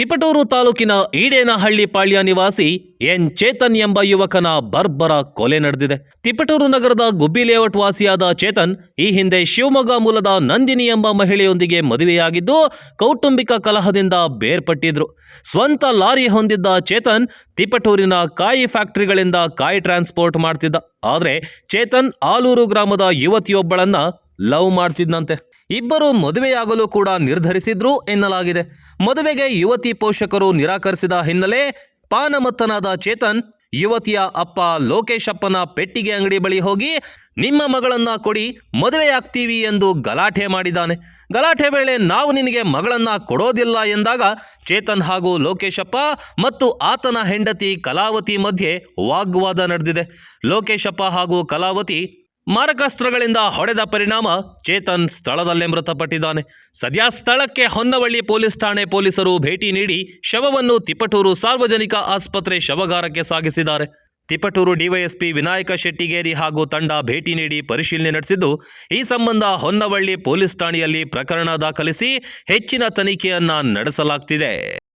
ತಿಪಟೂರು ತಾಲೂಕಿನ ಈಡೇನಹಳ್ಳಿ ಪಾಳ್ಯ ನಿವಾಸಿ ಎನ್ ಚೇತನ್ ಎಂಬ ಯುವಕನ ಬರ್ಬರ ಕೊಲೆ ನಡೆದಿದೆ. ತಿಪಟೂರು ನಗರದ ಗುಬ್ಬಿ ಲೇಔಟ್ ವಾಸಿಯಾದ ಚೇತನ್ ಈ ಹಿಂದೆ ಶಿವಮೊಗ್ಗ ಮೂಲದ ನಂದಿನಿ ಎಂಬ ಮಹಿಳೆಯೊಂದಿಗೆ ಮದುವೆಯಾಗಿದ್ದು, ಕೌಟುಂಬಿಕ ಕಲಹದಿಂದ ಬೇರ್ಪಟ್ಟಿದ್ರು. ಸ್ವಂತ ಲಾರಿ ಹೊಂದಿದ್ದ ಚೇತನ್ ತಿಪಟೂರಿನ ಕಾಯಿ ಫ್ಯಾಕ್ಟರಿಗಳಿಂದ ಕಾಯಿ ಟ್ರಾನ್ಸ್ಪೋರ್ಟ್ ಮಾಡ್ತಿದ್ದ. ಆದರೆ ಚೇತನ್ ಆಲೂರು ಗ್ರಾಮದ ಯುವತಿಯೊಬ್ಬಳನ್ನ ಲವ್ ಮಾಡ್ತಿದ್ನಂತೆ. ಇಬ್ಬರು ಮದುವೆಯಾಗಲು ಕೂಡ ನಿರ್ಧರಿಸಿದ್ರು ಎನ್ನಲಾಗಿದೆ. ಮದುವೆಗೆ ಯುವತಿ ಪೋಷಕರು ನಿರಾಕರಿಸಿದ ಹಿನ್ನೆಲೆ ಪಾನಮತ್ತನಾದ ಚೇತನ್, ಯುವತಿಯ ಅಪ್ಪ ಲೋಕೇಶಪ್ಪನ ಪೆಟ್ಟಿಗೆ ಅಂಗಡಿ ಬಳಿ ಹೋಗಿ, ನಿಮ್ಮ ಮಗಳನ್ನ ಕೊಡಿ, ಮದುವೆಯಾಗ್ತೀವಿ ಎಂದು ಗಲಾಟೆ ಮಾಡಿದ್ದಾನೆ. ಗಲಾಟೆ ವೇಳೆ, ನಾವು ನಿನಗೆ ಮಗಳನ್ನ ಕೊಡೋದಿಲ್ಲ ಎಂದಾಗ ಚೇತನ್ ಹಾಗೂ ಲೋಕೇಶಪ್ಪ ಮತ್ತು ಆತನ ಹೆಂಡತಿ ಕಲಾವತಿ ಮಧ್ಯೆ ವಾಗ್ವಾದ ನಡೆದಿದೆ. ಲೋಕೇಶಪ್ಪ ಹಾಗೂ ಕಲಾವತಿ ಮಾರಕಾಸ್ತ್ರಗಳಿಂದ ಹೊಡೆದ ಪರಿಣಾಮ ಚೇತನ್ ಸ್ಥಳದಲ್ಲೇ ಮೃತಪಟ್ಟಿದ್ದಾನೆ. ಸದ್ಯ ಸ್ಥಳಕ್ಕೆ ಹೊನ್ನವಳ್ಳಿ ಪೊಲೀಸ್ ಠಾಣೆ ಪೊಲೀಸರು ಭೇಟಿ ನೀಡಿ ಶವವನ್ನು ತಿಪಟೂರು ಸಾರ್ವಜನಿಕ ಆಸ್ಪತ್ರೆ ಶವಗಾರಕ್ಕೆ ಸಾಗಿಸಿದ್ದಾರೆ. ತಿಪಟೂರು ಡಿವೈಎಸ್ಪಿ ವಿನಾಯಕ ಶೆಟ್ಟಿಗೇರಿ ಹಾಗೂ ತಂಡ ಭೇಟಿ ನೀಡಿ ಪರಿಶೀಲನೆ ನಡೆಸಿದ್ದು, ಈ ಸಂಬಂಧ ಹೊನ್ನವಳ್ಳಿ ಪೊಲೀಸ್ ಠಾಣೆಯಲ್ಲಿ ಪ್ರಕರಣ ದಾಖಲಿಸಿ ಹೆಚ್ಚಿನ ತನಿಖೆಯನ್ನ ನಡೆಸಲಾಗ್ತಿದೆ.